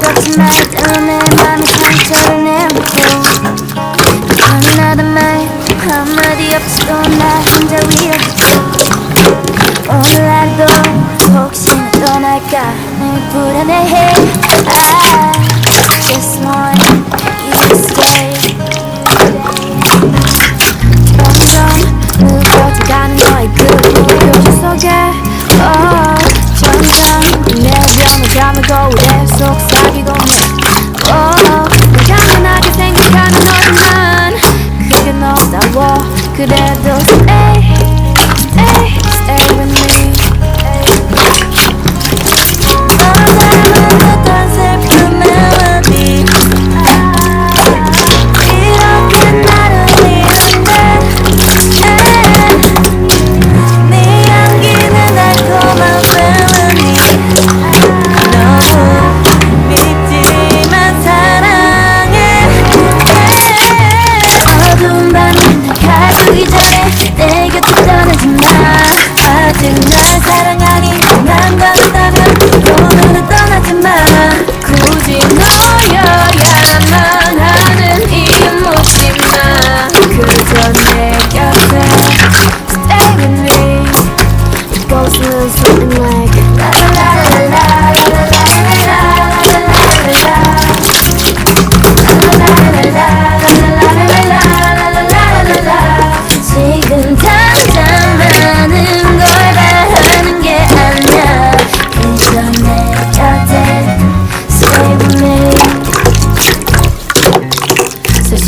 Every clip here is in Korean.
것 같은 말 때문에 마음이 상처를 한마디 없이 나 혼자 위협 오늘 하루 혹시 떠날까 늘 불안해해 we did.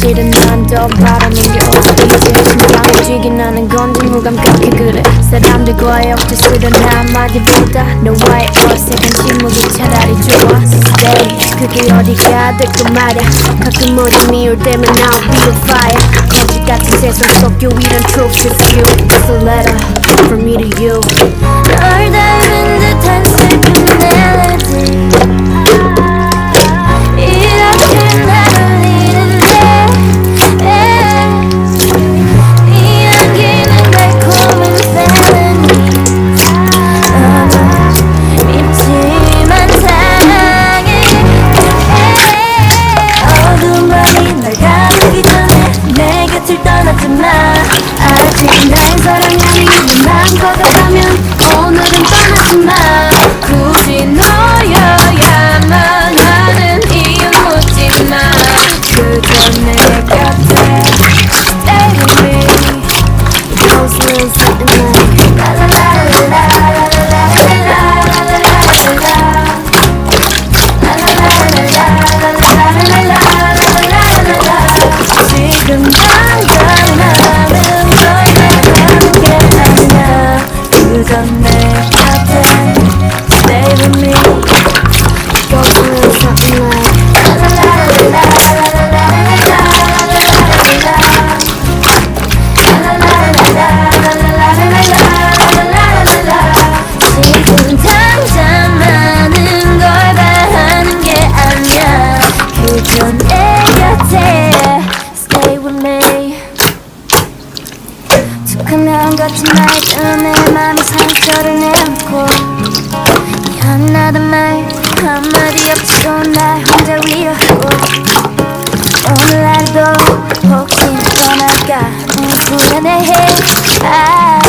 사실은 난더 바라는 게 없겠지 심장 움직인 하는 건지 무감각해 그래. 사람들과의 억지스런 한마디보다 너와의 어색한 침묵이 차라리 좋아. Stay. 그게 어디가 될까 말야. 가끔 오줌이 올 때면 I'm on fire. 거짓 같은 세상 속 유일한 truth is you It's a letter from me to you. 널 닮은 Because 같은 말도 내 맘에 상처를 안고 하나도 말 한마디 없어 나 혼자 위로 오늘날도 혹시 떠날까? 불안해해 아